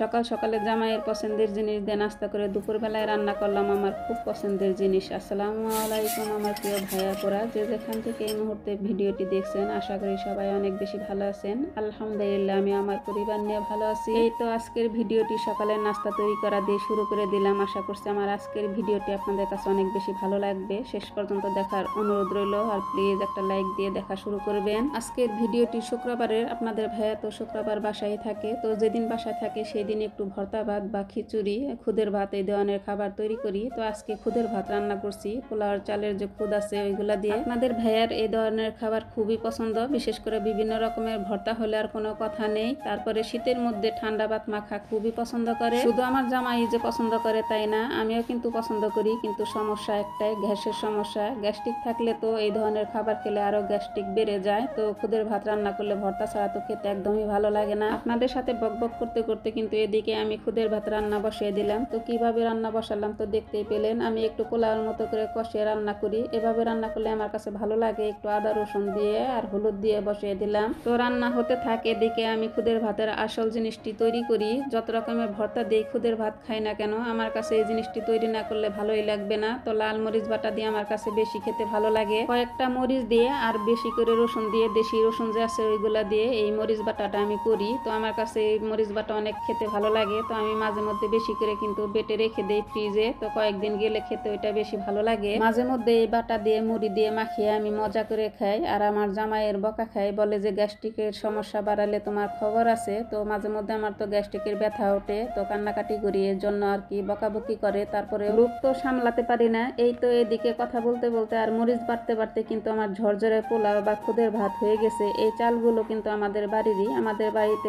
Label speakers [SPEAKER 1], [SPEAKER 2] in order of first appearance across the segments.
[SPEAKER 1] সকাল সকালে জামাইয়ের পছন্দের জিনিস দিয়ে নাস্তা করে দুপুরবেলায় রান্না করলাম আমার খুব পছন্দের জিনিস। আসসালামু আলাইকুম আমার প্রিয় ভাইয়াপুরা যে যেখান থেকে এই মুহূর্তে ভিডিওটি দেখছেন, আশা করি সবাই অনেক বেশি ভালো আছেন। আলহামদুলিল্লাহ, আমি আমার পরিবার নিয়ে ভালো আছি। এই তো আজকের ভিডিওটি সকালের নাস্তা তৈরি করা দিয়ে শুরু করে দিলাম। আশা করছি আমার আজকের ভিডিওটি আপনাদের কাছে অনেক বেশি ভালো লাগবে। শেষ পর্যন্ত দেখার অনুরোধ রইল, আর প্লিজ একটা লাইক দিয়ে দেখা শুরু করবেন। আজকের ভিডিওটি শুক্রবারের, আপনাদের ভাইয়া তো শুক্রবার বাসায় থাকে, তো যেদিন বাসায় থাকে সেই দিন একটু ভর্তা ভাত বা খিচুড়ি, খুদের ভাত, এই ধরনের খাবার তৈরি করি। তো আজকে খুদের ভাত রান্না করছি। পোলাওয়ার চালের যে খুদ আছে, ওইগুলা দিয়ে। আপনাদের ভাইয়ার এই ধরনের খাবার খুবই পছন্দ। বিশেষ করে বিভিন্ন রকমের ভর্তা হলে আর কোনো কথা নেই। তারপরে শীতের মধ্যে ঠান্ডা ভাত মাখা খুবই পছন্দ করে। শুধু আমার জামাই যে পছন্দ করে তাই না, আমিও কিন্তু পছন্দ করি। কিন্তু সমস্যা একটাই, গ্যাসের সমস্যা। গ্যাস্ট্রিক থাকলে তো এই ধরনের খাবার খেলে আরও গ্যাস্ট্রিক বেড়ে যায়। তো খুদের ভাত রান্না করলে ভর্তা ছাড়া তো খেতে একদমই ভালো লাগে না। আপনাদের সাথে বকবক করতে করতে কিন্তু এদিকে আমি খুদের ভাত রান্না বসিয়ে দিলাম, তো কীভাবে রান্না বসালাম তো দেখতেই পেলেন, আমি একটু পোলাওর মতো করে কষিয়ে রান্না করি। এভাবে রান্না করলে আমার কাছে ভালো লাগে, একটু আদা, রসুন দিয়ে আর হলুদ দিয়ে বসিয়ে দিলাম। তো রান্না হতে থাকে, এদিকে আমি খুদের ভাতের আসল জিনিসটি তৈরি করি। যত রকমের ভর্তা দিই, খুদের ভাত খাই না কেন, আমার কাছে এই জিনিসটি তৈরি না করলে ভালোই লাগবে না। তো লাল মরিচ বাটা দিয়ে আমার কাছে বেশি খেতে ভালো লাগে। কয়েকটা মরিচ দিয়ে আর বেশি করে রসুন দিয়ে, দেশি রসুন যে আছে ওইগুলা দিয়ে এই মরিচ বাটাটা আমি করি। তো আমার কাছে এই মরিচ বাটা অনেক খেতে ভালো লাগে, তো আমি মাঝে মধ্যে বেশি করে কিন্তু বেটে রেখে দেই ফ্রিজে। তো কয়েকদিন গেলে খেতে ওইটা বেশি ভালো লাগে। মাঝে মধ্যে এই বাটা দিয়ে, মুড়ি দিয়ে মাখিয়ে আমি মজা করে খাই। আর আমার জামাইয়ের বকা খাই বলে যে গ্যাস্ট্রিকের সমস্যা বাড়ালে তোমার খবর আছে। তো মাঝে মধ্যে আমার তো গ্যাস্ট্রিকের ব্যথা ওঠে, তো কান্নাকাটি করি এর জন্য আর কি বকাবকি করে। তারপরে রূপ তো সামলাতে পারি না। এই তো এদিকে কথা বলতে বলতে আর মরিচ বাড়তে বাড়তে কিন্তু আমার ঝরঝরে পোলাও বা খুদের ভাত হয়ে গেছে। এই চালগুলো কিন্তু আমাদের বাড়িরই। আমাদের বাড়িতে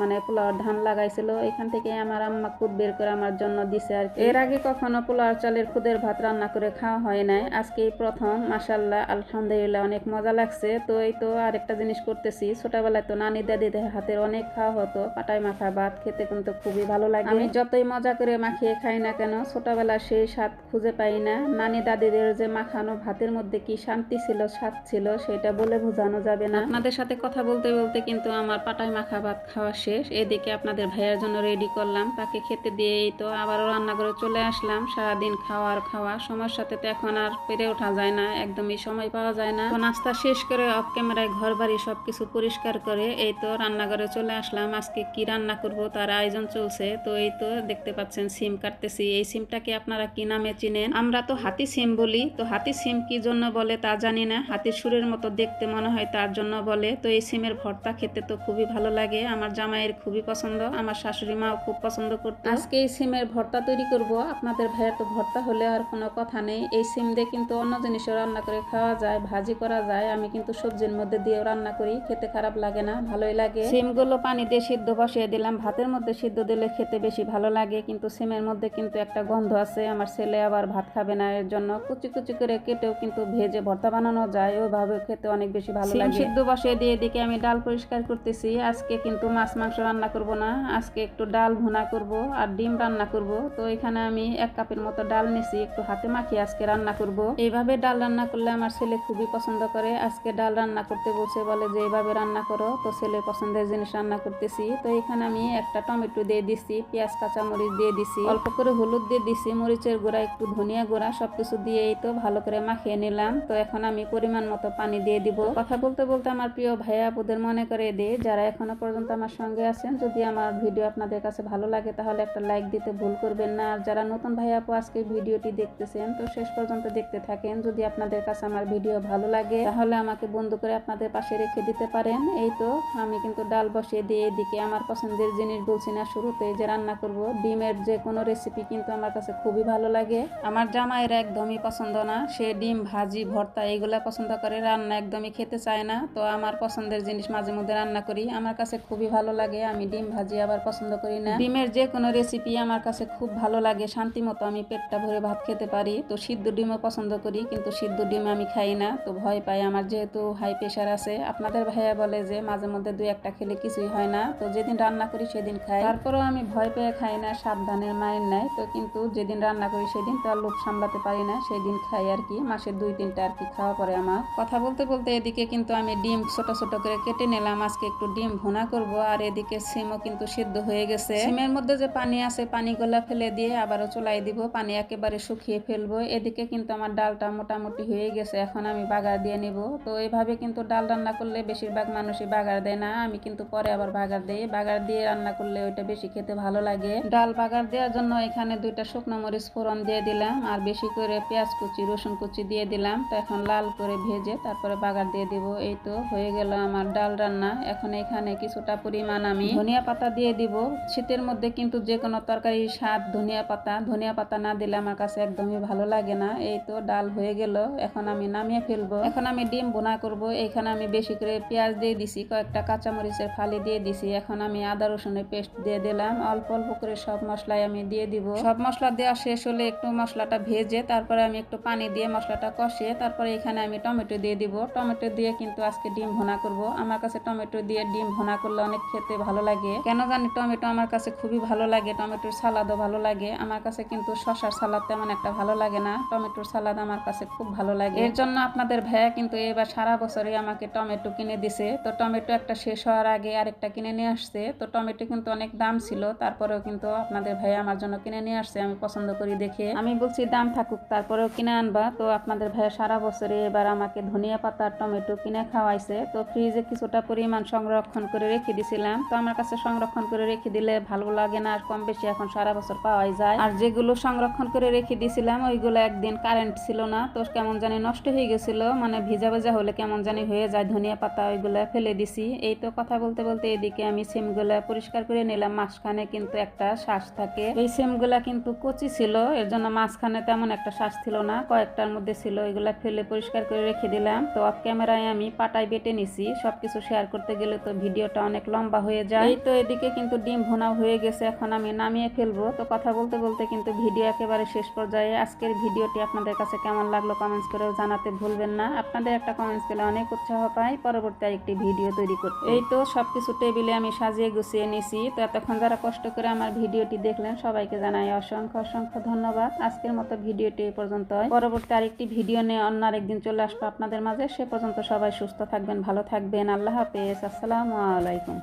[SPEAKER 1] মানে পোলাওর ধান লাগাইছিল এখান থেকে আমার আম্মা খুদ বের করে আমার জন্য দিছে আর কি। এর আগে কখনো পোলাওর চালের খুদের ভাত রান্না করে খাওয়া হয় নাই। আজকে প্রথম মাসাল্লাহ আলহামদুলিল্লাহ, অনেক মজা লাগছে। তো এই তো আরেকটা জিনিস করতেছি, ছোটবেলায় তো নানি দাদিদের হাতের অনেক খাওয়া হতো পাটাই মাখা ভাত, খেতে কিন্তু খুবই ভালো লাগে। আমি যতই মজা করে মাখিয়ে খাই না কেন ছোটবেলা সেই স্বাদ খুঁজে পাই না। নানি দাদিদের যে মাখানো ভাতের মধ্যে কি শান্তি ছিল, স্বাদ ছিল, সেটা বলে বোঝানো যাবে না। আপনাদের সাথে কথা বলতে বলতে কিন্তু আমার পাটাই মাখা ভাত খাওয়া শেষ। এদিকে আপনাদের ভাইয়ের জন্য রেডি করলাম। তাকে খেতে দিয়ে এই তো আবারও রান্নাঘরে চলে আসলাম। সারাদিন খাওয়া আর খাওয়া। সময়ের সাথে তো এখন আর পেরে ওঠা যায় না। একদমই সময় পাওয়া যায় না। নাস্তা শেষ করে অফ ক্যামেরায় ঘর বাড়ি সবকিছু পরিষ্কার করে এই তো রান্নাঘরে চলে আসলাম। আজকে কি রান্না করব তার আয়োজন চলছে। তো এই তো দেখতে পাচ্ছেন সিম কাটতেছি। এই সিমটাকে আপনারা কি নামে চিনেন? আমরা তো হাতি সিম বলি। তো হাতি সিম কি জন্য বলে তা জানি না। হাতির সুরের মতো দেখতে মনে হয় তার জন্য বলে। তো এই সিমের ভর্তা খেতে তো খুবই ভালো লাগে। আমার জামাইয়ের খুবই পছন্দ। আমার শাশুড়ি মাও খুব পছন্দ করতো। আজকে এই সিমের ভর্তা তৈরি করব। আপনাদের ভাইয়ের তো ভর্তা হলে আর কোনো কথা নেই। এই সিম দিয়ে কিন্তু অন্য জিনিসও রান্না করে খাওয়া যায় ভাজি করা যায়। আমি কিন্তু সবজির মধ্যে দিয়েও রান্না করি খেতে খারাপ লাগে না ভালোই লাগে। সিমগুলো পানি দিয়ে সিদ্ধ বসিয়ে দিলাম। ভাতের মধ্যে সিদ্ধ দিলে খেতে বেশি ভালো লাগে কিন্তু সিমের মধ্যে কিন্তু একটা গন্ধ আছে। আমার ছেলে আবার ভাত খাবে না এর জন্য কুচি কুচি করে কেটেও কিন্তু ভেজে ভর্তা বানানো যায়। ওইভাবে খেতে অনেক বেশি ভালো লাগে। সিদ্ধ বসিয়ে দিয়ে এদিকে আমি ডাল পরিষ্কার করতেছি। আজকে কিন্তু মাছ মাংস রান্না করব না। আজকে একটু ডাল ভুনা করব আর ডিম রান্না করব। তো এখানে আমি এক কাপের মতো ডাল নিছি একটু হাতে মাখিয়ে আজকে রান্না করব। এইভাবে ডাল রান্না করলে আমার ছেলে খুবই পছন্দ করে। আজকে ডাল রান্না করতে বলছে, বলে যে এইভাবে রান্না করো, তো ছেলের পছন্দের জিনিস রান্না করতেছি। তো এখানে আমি একটা টমেটো দিয়ে দিছি, পেঁয়াজ কাঁচা মরিচ দিয়ে দিছি, অল্প করে হলুদ দিয়ে দিছি, মরিচের গুঁড়া, একটু ধনিয়া গুঁড়া, সবকিছু দিয়ে এই তো ভালো করে মাখিয়ে নিলাম। তো এখন আমি পরিমাণ মতো পানি দিয়ে দিব। কথা বলতে বলতে আমার প্রিয় ভাইয়া আপুদের মনে করে দিই যারা এখনও পর্যন্ত আমার সঙ্গে আছেন, যদি আমার ভিডিও আপনাদের কাছে ভালো লাগে, তাহলে একটা লাইক দিতে ভুল করবেন না। আর যারা নতুন ভাই আপু আজকে ভিডিওটি দেখতেছেন, তো শেষ পর্যন্ত দেখতে থাকেন। যদি আপনাদের কাছে আমার ভিডিও ভালো লাগে, তাহলে আমাকে বন্ধ করে আপনাদের পাশে রেখে দিতে পারেন। এই তো, আমি কিন্তু ডাল বসিয়ে দিয়ে এদিকে আমার পছন্দের জিনিস বলছি না শুরুতে যে রান্না করব, ডিমের যে কোনো রেসিপি কিন্তু আমার কাছে খুবই ভালো লাগে। আমার জামাইয়ের একদমই পছন্দ না, সে ডিম, ভাজি, ভর্তা এগুলা পছন্দ করে, রান্না একদমই খেতে চায় না। তো আমার পছন্দের জিনিস মাঝে মধ্যে রান্না করি, আমার কাছে খুবই ভালো লাগে। আমি ডিম, ভাজি আবার পছন্দ করি না। ডিমের যে কোনো রেসিপি আমার কাছে খুব ভালো লাগে। শান্তি মতো আমি পেটটা ভরে ভাত খেতে পারি। তো সিদ্ধ ডিমও পছন্দ করি, কিন্তু সিদ্ধ ডিম আমি খাই না। তো ভয় পাই আমার, যেহেতু হাই প্রেশার আছে। আপনাদের ভাইয়া বলে যে, মাঝে মধ্যে দুই একটা খেলে কিছুই হয় না। তো যেদিন রান্না করি, সেদিন খাই। তারপরেও আমি ভয় পেয়ে খাই না, সাবধানের মায়ের নাই। তো কিন্তু যেদিন রান্না করি, সেদিন তো আর লোভ সামলাতে পারি না। সেদিন খাই আর কি। মাসে দুই, তিনটা আর কি খাওয়া পরে আমার। কথা বলতে বলতে এদিকে কিন্তু আমি ডিম ছোট ছোট করে কেটে নিলাম। আজকে একটু ডিম ভুনা করব। আর এদিকে সিমও কিন্তু সিদ্ধ হয়ে গেছে। সিমের মধ্যে যে পানি আছে, পানিগুলা ফেলে দিয়ে আবারও চলাই দিব। পানি একেবারে শুকিয়ে ফেলব। এদিকে কিন্তু আমার ডালটা মোটামুটি হয়ে গেছে। এখন আমি বাগার দিয়ে নিব। তো এইভাবে কিন্তু ডাল রান্না করলে বেশিরভাগ মানুষই বাগার দেয় না। আমি কিন্তু পরে আবার বাগার দিই। বাগার দিয়ে রান্না করলে ওইটা বেশি খেতে ভালো লাগে। ডাল বাগার দেওয়ার জন্য এখানে দুইটা শুকনো মরিচ ফোড়ন দিয়ে দিলাম। আর বেশি করে পেঁয়াজ কুচি, রসুন কুচি দিয়ে দিলাম। তো এখন লাল করে ভেজে তারপরে বাগার দিয়ে দিব। এই তো হয়ে গেল আমার ডাল রান্না। এখন এখানে কিছুটা পরিমাণ আমি ধনিয়া পাতা দিয়ে দিব। শীতের মধ্যে কিন্তু যে কোনো তরকারি স্বাদ ধনিয়া পাতা ধনিয়া পাতা না দিলে আমার কাছে একদমই ভালো লাগে না। এই তো ডাল হয়ে গেল, এখন আমি নামিয়ে ফেলব। এখন আমি ডিম বোনা করব এখানে আমি বেশি করে পেঁয়াজ দিয়ে দিছি, কয়েকটা কাঁচামরিচের ফালি দিয়ে দিছি। এখন আমি আদা, রসুনের পেস্ট দিয়ে দিলাম, অল্প অল্প করে সব মশলাই আমি দিয়ে দিব। সব মশলা দেওয়া শেষ হলে একটু মশলাটা ভেজে, তারপরে আমি একটু পানি দিয়ে মশলাটা কষিয়ে, তারপরে এখানে আমি টমেটো দিয়ে দিব। টমেটো দিয়ে কিন্তু আজকে ডিম ভোনা করব। আমার কাছে টমেটো দিয়ে ডিম ভোনা করলে অনেক খেতে ভালো লাগে। কেন জানি টমেটো আমার কাছে খুবই ভালো লাগে, টমেটোর সালাদও ভালো লাগে। আমার কাছে কিন্তু শশার সালাদ তেমন একটা ভালো লাগে না, টমেটোর সালাদ আমার কাছে খুব ভালো লাগে। এর জন্য আপনাদের ভাইয়া কিন্তু এবার সারা বছরই আমাকে টমেটো কিনে দিছে। তো টমেটো একটা শেষ হওয়ার আগে আরেকটা কিনে নিয়ে আসছে। তো টমেটো কিন্তু অনেক দাম ছিল, তারপরেও কিন্তু আপনাদের ভাইয়া আমার জন্য কিনে নিয়ে আসছে, আমি পছন্দ করি দেখে। আমি বলছি, দাম থাকুক, তারপরেও কিনে আনবা। তো আপনাদের ভাইয়া সারা বছরে এবার আমাকে ধনিয়া পাতা আর টমেটো কিনে খাওয়াইছে। তো ফ্রিজে কিছুটা পরিমাণ সংরক্ষণ করে রেখে দিছিলাম। তো আমার কাছে সংরক্ষণ করে রেখে দিলে ভালো লাগে না, আর কম বেশি এখন সারা বছর পাওয়াই যায়। আর যেগুলো সংরক্ষণ করে রেখে দিছিলাম, ওইগুলো একদিন কারেন্ট ছিল না, তো কেমন জানি নষ্ট হয়ে গেছিল। মানে ভিজা ভেজা হলে কেমন জানি হয়ে যায়, ধনিয়া পাতা ওইগুলো ফেলে দিছি। এই তো কথা বলতে বলতে এদিকে আমি সিমগুলা পরিষ্কার করে নিলাম, মাঝখানে কিন্তু একটা শ্বাস থাকে। এই সিমগুলা কিন্তু কচি ছিল, এর জন্য মাঝখানে তেমন একটা শ্বাস ছিল না, কয়েকটার মধ্যে ছিল, এগুলা ফেলে পরিষ্কার করে রেখে দিলাম। তো অফ ক্যামেরায় আমি পাটায় বেটে নিছি, সবকিছু শেয়ার করতে গেলে তো ভিডিওটা অনেক লম্বা হয়ে যায়। তো এদিকে কিন্তু ডিম ভোনা হয়ে গেছে, এখন আমি নামিয়ে ফেলব। তো কথা বলতে বলতে কিন্তু ভিডিও একেবারে শেষ পর্যায়ে। আজকের ভিডিওটি আপনাদের কাছে কেমন লাগল কমেন্টস করেও জানাতে ভুলবেন না। আপনাদের একটা কমেন্টস পেলে অনেক উৎসাহ পাই। পরবর্তী আরেকটি ভিডিও তৈরি করতে। এই তো সবকিছু টেবিলে আমি সাজিয়ে গুছিয়ে নিছি। তো এতক্ষণ যারা কষ্ট করে আমার ভিডিওটি দেখলেন, সবাইকে জানাই অসংখ্য অসংখ্য ধন্যবাদ। আজকের মতো ভিডিওটি এই পর্যন্ত পরবর্তী আরেকটি ভিডিও নিয়ে অন্য আরেকদিন চলে আসব আপনাদের মাঝে। সে পর্যন্ত সবাই সুস্থ থাকবেন, ভালো থাকবেন। আল্লাহ হাফেজ। আসসালামু আলাইকুম।